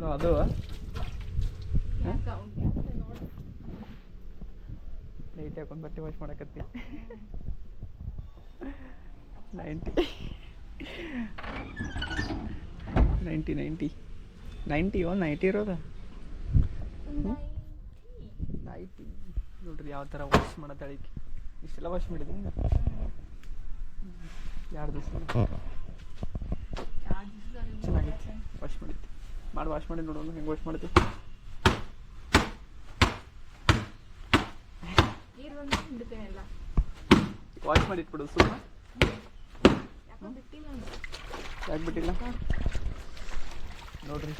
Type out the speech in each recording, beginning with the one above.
So ಅದು light ಹಾಕೊಂಡು ಬಟ್ಟೆ ವಾಶ್ ಮಾಡಕತ್ತಿ. ನೈಂಟಿ ನೈಂಟಿ ನೈಂಟಿ ನೈಂಟಿ ಓ ನೈಂಟಿ ಇರೋದ? ನೈಂಟಿ ನೋಡ್ರಿ ಯಾವ ಥರ ವಾಶ್ ಮಾಡತ್ತಾಳೆ ಈಕಿ ಇಷ್ಟೆಲ್ಲ ವಾಶ್ ಮಾಡಿದ್ದೀನಿ ಎರಡು ದಿವಸ ಚೆನ್ನಾಗಿತ್ತು. ವಾಶ್ ಮಾಡಿದ್ದೆ ಮಾಡಿ ವಾಶ್ ಮಾಡಿ ನೋಡೋಣ ಹೆಂಗೆ ವಾಶ್ ಮಾಡಿದ್ವಿ ವಾಶ್ ಮಾಡಿ ಇಟ್ಬಿಡು ಸುಮ್ಮನೆ ಯಾಕೆ ಬಿಟ್ಟಿಲ್ಲ ನೋಡ್ರಿ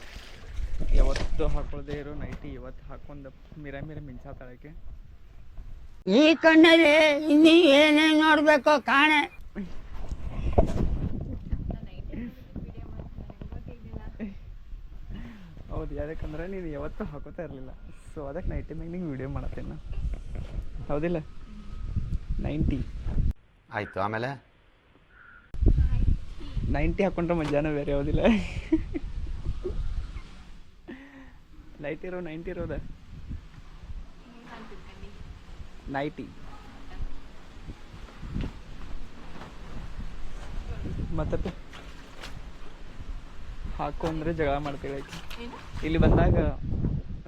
ಯಾವತ್ತು ಹಾಕೊಳ್ಳದೆ ಇರೋ ನೈಟಿ ಇವತ್ತು ಹಾಕೊಂಡು ಮಿರ ಮಿರ ಮಿಂಚಾತಾಳಕ್ಕೆ ಈ ಕಣ್ಣಲ್ಲಿ ಇನ್ನೀ ಏನೇನು ನೋಡಬೇಕೋ ಕಾಣೆ. ಹೌದು ಯಾಕಂದ್ರೆ ನೀನು ಯಾವತ್ತೂ ಹಾಕೋತಾ ಇರಲಿಲ್ಲ. ಸೊ ಅದಕ್ಕೆ ನೈಟಿ ಮ್ಯಾಗ ನಿಂಗೆ ವಿಡಿಯೋ ಮಾಡತ್ತೇನೆ ಹೌದಿಲ್ಲ? ನೈಂಟಿ. ಆಯಿತು ಆಮೇಲೆ? ನೈಂಟಿ ಹಾಕೊಂಡ್ರೆ ಮಜಾನ ಬೇರೆ ಯಾವುದಿಲ್ಲ ಲೈಟ್ ಇರೋ ನೈಂಟಿ ಇರೋದ? ನೈಟಿ. ಮತ್ತೆ ಹಾಕು ಅಂದ್ರೆ ಜಗಳ ಮಾಡ್ತೀವಿ ಆಕಿ ಇಲ್ಲಿ ಬಂದಾಗ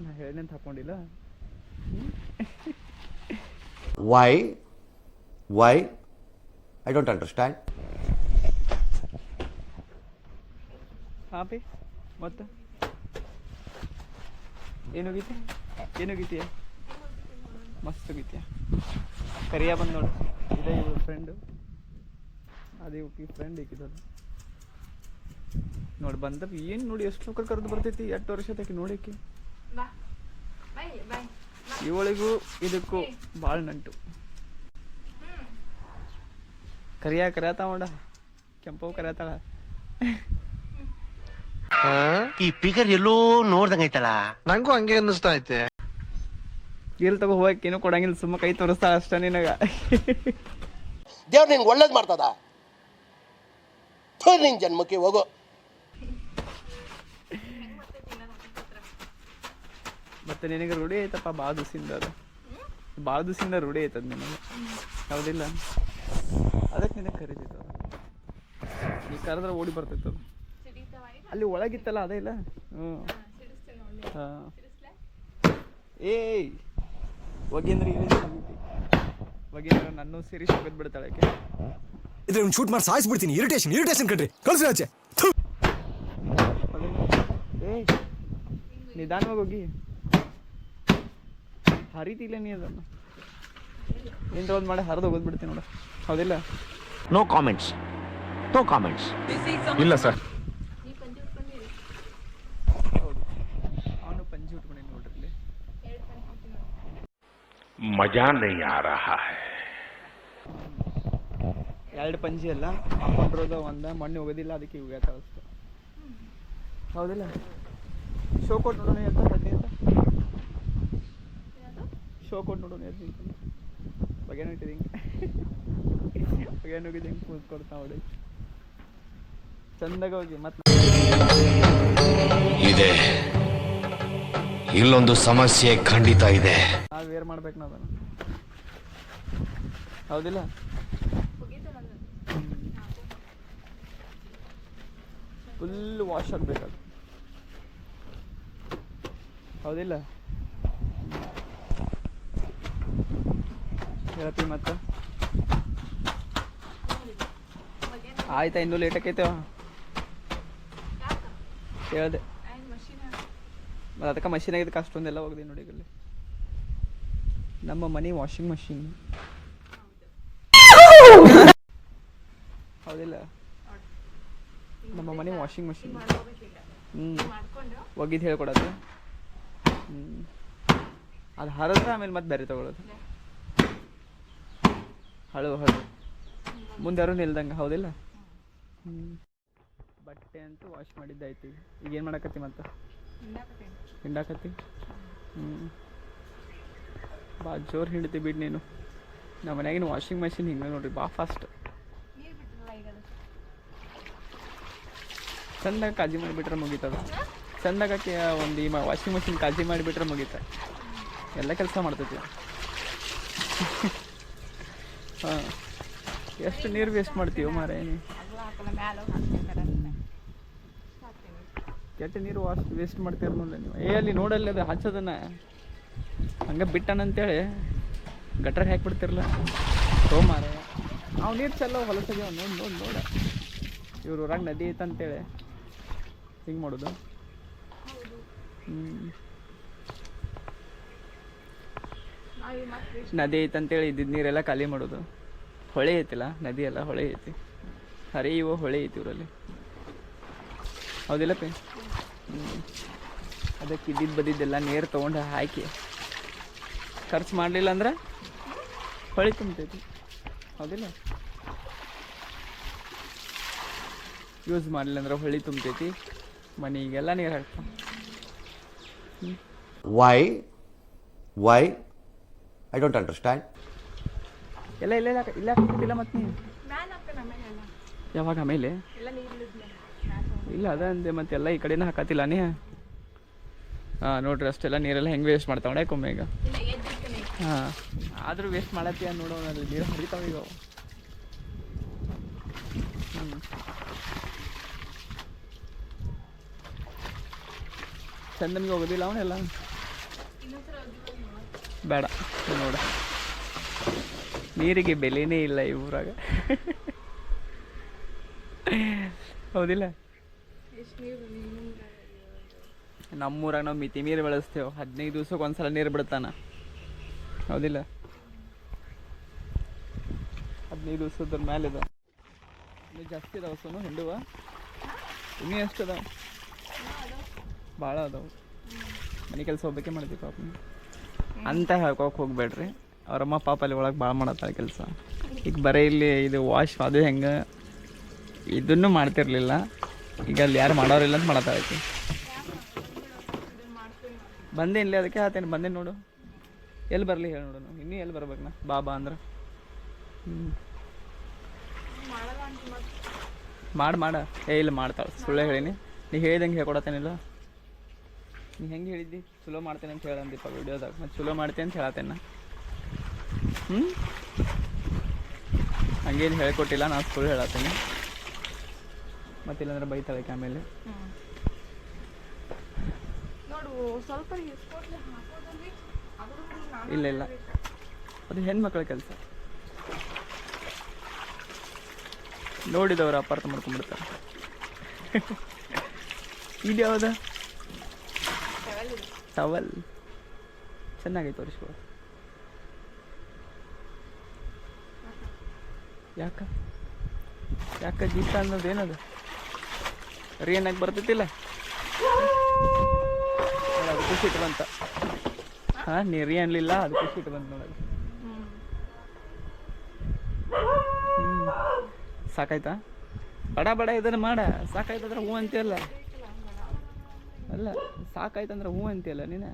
ನಾ ಹೇಳಿದಂತ ಹಾಕೊಂಡಿಲ್ಲ. Why why I don't understand happy ಮತ್ತೆ? ಏನು ಏನೋಗೈತಿಯ ಮಸ್ತ್ ಹೋಗಿತ್ಯಾ ಕರಿಯ ಬಂದು ನೋಡು. ಇದೇ ಇವ್ರ ಫ್ರೆಂಡು ಅದೇ ಈ ಫ್ರೆಂಡ್ ಈಕಿದದು ನೋಡಿ ಬಂದ ಏನು ನೋಡಿ ಎಷ್ಟು ಲೋಕ ಕರೆದು ಬರ್ತೈತಿ? ಎಷ್ಟು ವರ್ಷ ತಕ್ಕ ನೋಡಕ್ಕೆ? ಇವಳಿಗೂ ಇದಕ್ಕೂ ಭಾಳ ನಂಟು. ಕರಿಯ ಕರಿಯತಾವ ನೋಡ ಕೆಂಪವು ಕರಿಯತಾಳ. ಈ ಪಿಗರ್ ಎಲ್ಲೋ ನೋಡ್ದಂಗ ಐತಲ್ಲ? ನಂಗೂ ಹಂಗೆ ಅನ್ನಿಸ್ತಾ ಐತೆ. ಇಲ್ಲಿ ತಗೋ ಹೋಗಕ್ಕೆ ಏನು ಕೊಡಂಗಿಲ್ಲ ಸುಮ್ಮ ಕೈ ತೋರಿಸ್ತಾಳ ಅಷ್ಟ ನಿನಗ. ದೇವ್ರು ನಿನ್ಗೆ ಒಳ್ಳೇದು ಮಾಡ್ತದ? ನಿನ್ ಜನ್ಮಕ್ಕೆ ಹೋಗು. ಮತ್ತೆ ನಿನಗೆ ರೂಢಿ ಐತಪ್ಪ ಭಾಳ ದಿವಸದಿಂದ ಅದು. ಭಾಳ ದಿವಸದಿಂದ ರೂಢಿ ಐತದ ನಿನಗೆ. ಹೌದಿಲ್ಲ? ಅದಕ್ಕೆ ನಿನಗೆ ಕರೀತಿತ್ತು ಅದು. ನೀ ಕರೆದ್ರೆ ಓಡಿ ಬರ್ತಿತ್ತು. ಅಲ್ಲಿ ಒಳಗಿತ್ತಲ್ಲ ಅದೇ ಇಲ್ಲ? ಹ್ಞೂ. ಹಾಂ. ಏಯ್! ಒಗೇಂದ್ರಿ ಒಗೇಂದ್ರ ನನ್ನ ಸೇರಿಸಿ ಹೋಗದ್ ಬಿಡ್ತಾಳೆ ಇದ್ರೆ ಒಂದು ಶೂಟ್ ಮಾಡಿ ಸಾಯಿಸ್ಬಿಡ್ತೀನಿ. ಇರಿಟೇಷನ್ ಇರಿಟೇಷನ್ ಕಣ್ರಿ. ಕಳ್ಸಿ ಆಚೆ. ಏಯ್! ನಿಧಾನವಾಗಿ ಹೋಗಿ. ಹರಿತಿಲ್ಲ ನೀ ಅದನ್ನು. ಏನ್ರ ಒಂದು ಮಾಡಿ ಹರಿದು ಬಿಡ್ತೀನಿ ನೋಡ. ಹೌದಿಲ್ಲ? ನೋ ಕಾಮೆಂಟ್ಸ್ ನೋ ಕಾಮೆಂಟ್ಸ್ ಇಲ್ಲ ಸರ್. ಅವನು ಪಂಜಿ ಉಟ್ಕೊಂಡಿ ನೋಡ್ರಿ ಇಲ್ಲಿ. ಮಜಾ ನೈ ಆ ಎರಡು ಪಂಜಿ ಅಲ್ಲ ಹಾಕೊಂಡಿರೋದು ಒಂದ ಮಣ್ಣು ಹೋಗೋದಿಲ್ಲ ಅದಕ್ಕೆ ಇವಾಗ ಹೌದಿಲ್ಲ? ಶೋ ಕೊಟ್ಟು ಅಂತ ಬಡ್ಡಿ ಅಂತ? ಶೋ ಕೊಟ್ಟು ನೋಡೋಣ ನಿಂತ್ಕೊಂಡು. ಬಗೆ ಇಟ್ಟಿದೆ ಹಿಂಗೆ ನೋಡಿದ್ದೀನಿ ಹಿಂಗೆ ಕೂತ್ಕೊಡ್ತಾ ನೋಡಿ. ಚಂದಾಗ ಹೋಗಿ ಮತ್ತೆ ಇದೆ. ಇಲ್ಲೊಂದು ಸಮಸ್ಯೆ ಖಂಡಿತ ಇದೆ. ನಾವು ವೇರ್ ಮಾಡ್ಬೇಕು ನಾವು ಹೌದಿಲ್ಲ? ಫುಲ್ ವಾಶ್ ಆಗ್ಬೇಕು ಹೌದಿಲ್ಲ? ಹೇಳ್ತೀವಿ ಮತ್ತೆ. ಆಯ್ತಾ ಇನ್ನೂ ಲೇಟ್ ಆಕೈತೆ? ಹೇಳ್ದೆ. ಮತ್ತೆ ಅದಕ್ಕೆ ಮಷೀನ್ ಆಗಿದ್ದಕ್ಕೆ ಅಷ್ಟೊಂದೆಲ್ಲ ಹೋಗಿದೆ ನೋಡಿ ಇಲ್ಲಿ ನಮ್ಮ ಮನೆ ವಾಷಿಂಗ್ ಮಷೀನ್ ಹೌದಿಲ್ಲ? ನಮ್ಮ ಮನೆ ವಾಷಿಂಗ್ ಮಷೀನ್ ಹ್ಞೂ ಒಗಿದು ಹೇಳ್ಕೊಡೋದು. ಹ್ಞೂ ಅದು ಹರಿದ್ರೆ ಆಮೇಲೆ ಮತ್ತೆ ಬೇರೆ ತಗೊಳ್ಳೋದು ಹಳು ಹಳು. ಯಾರು ನಿಲ್ದಂಗೆ? ಹೌದಿಲ್ಲ? ಹ್ಞೂ ಬಟ್ಟೆ ಅಂತೂ ವಾಶ್ ಮಾಡಿದ್ದಾಯ್ತು. ಈಗ ಏನು ಮಾಡಕತ್ತಿ ಮತ್ತೆ? ಹಿಂಡಾಕತ್ತಿ. ಹ್ಞೂ ಭಾಳ ಜೋರು ಹಿಂಡತಿ ಬಿಡಿ ನೀನು. ನಮ್ಮ ಮನ್ಯಾಗಿನ ವಾಷಿಂಗ್ ಮಷಿನ್ ಹಿಂಗೆ ನೋಡ್ರಿ ಭಾಳ ಫಾಸ್ಟ್ ಚಂದ ಕಾಜಿ ಮಾಡಿಬಿಟ್ರೆ ಮುಗೀತದ. ಚಂದಾಗ ಒಂದು ಈ ವಾಷಿಂಗ್ ಮಷಿನ್ ಕಾಜಿ ಮಾಡಿಬಿಟ್ರೆ ಮುಗೀತ. ಎಲ್ಲ ಕೆಲಸ ಮಾಡ್ತೈತಿ. ಹಾಂ. ಎಷ್ಟು ನೀರು ವೇಸ್ಟ್ ಮಾಡ್ತೀವೋ ಮಾರೇ ಕೆಟ್ಟ ನೀರು ವಾಶ್ ವೇಸ್ಟ್ ಮಾಡ್ತೀರ ನೋಡಲ್ಲ ನೀವು. ಏ, ಅಲ್ಲಿ ನೋಡಲ್ಲ ಅದು, ಹಚ್ಚೋದನ್ನ. ಹಂಗೆ ಬಿಟ್ಟನಂತೇಳಿ ಗಟ್ರ ಹಾಕ್ಬಿಡ್ತಿರಲ್ಲ ಹೋ ಮಾರ. ಅವ್ ನೀರು ಚೆಲ್ಲ ಹೊಲಸಾಗ್ಯಾವ ನೋಡಿ ನೋಡಿ, ನೋಡ. ಇವ್ರ ಊರಾಗ ನದಿ ಐತಂತೇಳಿ. ಹಿಂಗೆ ಮಾಡೋದು. ಹ್ಞೂ ನದಿ ಐತಂತೇಳಿ ಇದ್ದಿದ್ದು ನೀರೆಲ್ಲ ಖಾಲಿ ಮಾಡೋದು. ಹೊಳೆ ಐತಿಲ್ಲ, ನದಿ ಎಲ್ಲ ಹೊಳೆ ಐತಿ. ಹರಿಯುವ ಹೊಳೆ ಐತಿ ಊರಲ್ಲಿ. ಹೌದಿಲ್ಲ ಪೇ? ಅದಕ್ಕೆ ಇದ್ದಿದ್ದು ಬದಿದ್ದೆಲ್ಲ ನೀರು ತೊಗೊಂಡು ಹಾಕಿ. ಖರ್ಚು ಮಾಡಲಿಲ್ಲ ಅಂದ್ರೆ ಹೊಳೆ ತುಂಬತೈತಿ. ಹೌದಿಲ್ಲ? ಯೂಸ್ ಮಾಡಲಿಲ್ಲ ಅಂದ್ರೆ ಹೊಳಿ ತುಂಬತೈತಿ. ಮನೆಗೆಲ್ಲ ನೀರು ಹಾಕ್ತಾವ. Why why I don't understand ಎಲ್ಲ ಇಲ್ಲ ಇಲ್ಲ ಇಲ್ಲ ಇಲ್ಲ ಮತ್ತೆ ನೀನು? ಯಾವಾಗ ಆಮೇಲೆ? ಇಲ್ಲ ಅದ ಅಂದೆ ಮತ್ತೆ ಎಲ್ಲ ಈ ಕಡೆನೂ ಹಾಕತ್ತಿಲ್ಲ ನೀ. ಹಾಂ ನೋಡ್ರಿ ಅಷ್ಟೆಲ್ಲ ನೀರೆಲ್ಲ ಹೆಂಗೆ ವೇಸ್ಟ್ ಮಾಡ್ತಾವಣೆ ಕೊಮ್ಮೆ ಈಗ. ಹಾಂ ಆದರೂ ವೇಸ್ಟ್ ಮಾಡತ್ತೀಯ ನೋಡೋಣ ಅದು ನೀರು ಹರಿತಾವ ಈಗ. ಹ್ಞೂ ಚಂದನ್ಗೆ ಹೋಗೋದಿಲ್ಲ ಅವನೆಲ್ಲ? ಬೇಡ. ನೋಡ. ನೀರಿಗೆ ಬೆಲೆನೇ ಇಲ್ಲ ಈ ಊರಾಗ. ಹೌದಿಲ್ಲ? ನಮ್ಮೂರಾಗ ನಾವು ಮಿತಿ ನೀರು ಬಳಸ್ತೇವೆ. ಹದಿನೈದು ದಿವ್ಸಕ್ಕೆ ಒಂದ್ಸಲ ನೀರು ಬಿಡ್ತಾನ. ಹೌದಿಲ್ಲ? ಹದಿನೈದು ದಿವಸದ ಮೇಲೆ ಇದಾವ ಇನ್ನೂ ಜಾಸ್ತಿ ಅದಾವ ಸೋನು ಹಿಂಡುವ. ಇನ್ನೂ ಎಷ್ಟು ಅದಾವ? ಭಾಳ ಅದಾವ. ಮನೆ ಕೆಲಸ ಹೋಗ್ಬೇಕೆ ಮಾಡ್ತೀವಿ ಪಾಪ. ಅಂತ ಹೇಳ್ಕೊಕ್ ಹೋಗ್ಬೇಡ್ರಿ. ಅವ್ರಮ್ಮ ಪಾಪ ಅಲ್ಲಿ ಒಳಗೆ ಭಾಳ ಮಾಡತ್ತಾಳೆ ಕೆಲಸ. ಈಗ ಬರೀ ಇಲ್ಲಿ ಇದು ವಾಶ್ ಅದು ಹೆಂಗೆ ಇದನ್ನು ಮಾಡ್ತಿರ್ಲಿಲ್ಲ. ಈಗ ಅಲ್ಲಿ ಯಾರು ಮಾಡೋರಿಲ್ಲ ಅಂತ ಮಾಡತ್ತಾಳೆ ಬಂದೇನು ಬಂದೆ ಇಲ್ಲಿ ಅದಕ್ಕೆ ಆತೇನು ಬಂದೇನು ನೋಡು. ಎಲ್ಲಿ ಬರಲಿ ಹೇಳಿ ನೋಡು ನಾವು ಇನ್ನೂ ಎಲ್ಲಿ ಬರ್ಬೇಕು ನಾ? ಬಾಬಾ ಅಂದ್ರೆ. ಹ್ಞೂ ಮಾಡಿ, ಮಾಡ. ಏ, ಇಲ್ಲ ಮಾಡ್ತಾಳೆ. ಸುಳ್ಳು ಹೇಳಿನಿ. ನೀ ಹೇಳ್ದಂಗೆ ಹೇಳ್ಕೊಡತ್ತೇನಿಲ್ಲ. ನೀ ಹೆಂಗೆ ಹೇಳಿದ್ದಿ? ಚಲೋ ಮಾಡ್ತೇನೆ ಅಂತ ಹೇಳಂದಿಪ್ಪ ವಿಡಿಯೋದಾಗ. ಮತ್ತು ಚಲೋ ಮಾಡ್ತೇನೆ ಅಂತ ಹೇಳತ್ತೇನೆ. ಹ್ಞೂ ಹಂಗೇನು ಹೇಳ್ಕೊಟ್ಟಿಲ್ಲ ನಾನು ಸುಳ್ಳು ಹೇಳತ್ತೀನಿ. ಮತ್ತಿಲ್ಲಾಂದ್ರೆ ಬೈತಾಳೆ ಕ್ಯಾಮೇಲೆ ಆಮೇಲೆ. ಇಲ್ಲ ಇಲ್ಲ. ಅದು ಹೆಣ್ಮಕ್ಳ ಕೆಲಸ. ನೋಡಿದವರು ಅಪಾರ್ಥ ಮಾಡ್ಕೊಂಡ್ಬಿಡ್ತಾರೆ. ಇದು ಯಾವ್ದ? ಟವಲ್ ಚೆನ್ನಾಗಿ ತೋರಿಸ್ಕೊ. ಯಾಕ? ಯಾಕ ಗೀತ ಅನ್ನೋದು ಏನದು? ರಿಯನ್ನಾಗಿ ಬರ್ತೈತಿಲ್ಲ? ಖುಷಿ ಇಟ್ಟು ಬಂತ ಹಾಂ, ನೀ ರೀ ಅನ್ಲಿಲ್ಲ ಖುಷಿ ಇಟ್ಟು ಬಂತ ನೋಡೋದು ಸಾಕಾಯ್ತಾ? ಬಡ ಬಡ ಇದನ್ನ ಮಾಡ. ಸಾಕಾಯ್ತಂದ್ರೆ ಹೂ ಅಂತೀಯಲ್ಲ. ಅಲ್ಲ ಸಾಕಾಯ್ತಂದ್ರೆ ಹೂ ಅಂತೀಯಲ್ಲ ನೀನು?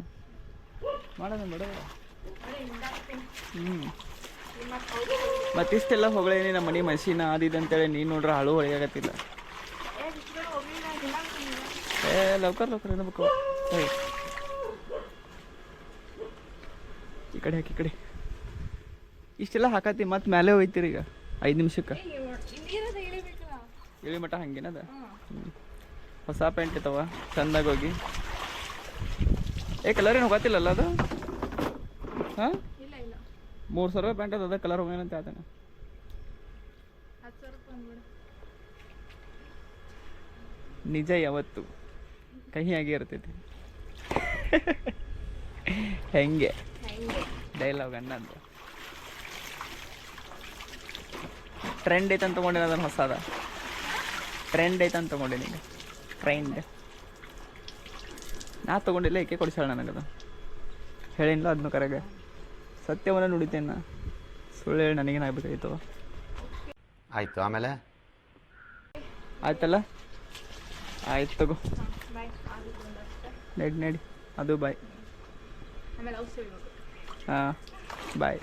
ಮಾಡೋಣ ಬಡ. ಹ್ಞೂ ಮತ್ತಿಷ್ಟೆಲ್ಲ ಹೊಗಳೇನಿ ನಮ್ಮ ಮನೆ ಮಷೀನ ಅಂತೇಳಿ ನೀನು ನೋಡ್ರೆ ಹಾಳು ಹೊಳಿಯಾಗತ್ತಿಲ್ಲ. ಏ ಲೌಕರ್ ಲೌಕರ್ ಏನಬೇಕು ಈ ಕಡೆ ಹಾಕಿ ಈ ಕಡೆ. ಇಷ್ಟೆಲ್ಲ ಹಾಕತ್ತಿ ಮತ್ತೆ ಮೇಲೆ ಹೋಯ್ತೀರಿ ಈಗ? ಐದು ನಿಮಿಷಕ್ಕೆ? ಇಳಿ ಮಟ್ಟ ಹಂಗೇನದ? ಹ್ಮ್. ಹೊಸ ಪ್ಯಾಂಟ್ ಇತ್ತವ ಚಂದಾಗಿ ಹೋಗಿ. ಏ ಕಲರ್ ಏನು ಗೊತ್ತಿಲ್ಲಲ್ಲ ಅದು? ಹಾಂ? ಮೂರು ಸಾವಿರ ರೂಪಾಯಿ ಪ್ಯಾಂಟ್ ಅದ ಕಲರ್ ಹೋಗ್ಯಾನಂತ ಹೇಳ್ತಾನೆ. ನಿಜ ಯಾವತ್ತು? ಕಹಿಯಾಗಿ ಇರ್ತೈತಿ. ಹೆಂಗೆ? ಡೈಲಾಗ್ ಅಣ್ಣಂದು ಟ್ರೆಂಡ್ ಐತಂತ ತೊಗೊಂಡಿನ, ಅದನ್ನು ಹೊಸದ. ಟ್ರೆಂಡ್ ಐತಂತ ತೊಗೊಂಡಿನಿ ಟ್ರೆಂಡ್ ನಾ ತೊಗೊಂಡಿಲ್ಲ ಏಕೆ ಕೊಡಿಸಾಳ ನನಗದು? ಹೇಳಿಲ್ಲ ಅದನ್ನು ಕರೆಗೆ. ಸತ್ಯವನ್ನು ನುಡಿತೇನೆ ನಾ. ಸುಳ್ಳು ಹೇಳಿ ನನಗೇನಾಗಬೇಕಾಯ್ತು ಆಯಿತು ಆಮೇಲೆ? ಆಯ್ತಲ್ಲ? ಆಯ್ತು ತಗೋ. ನಡಿ ನಡಿ. ಅದು ಬಾಯ್. ಹಾಂ ಬಾಯ್.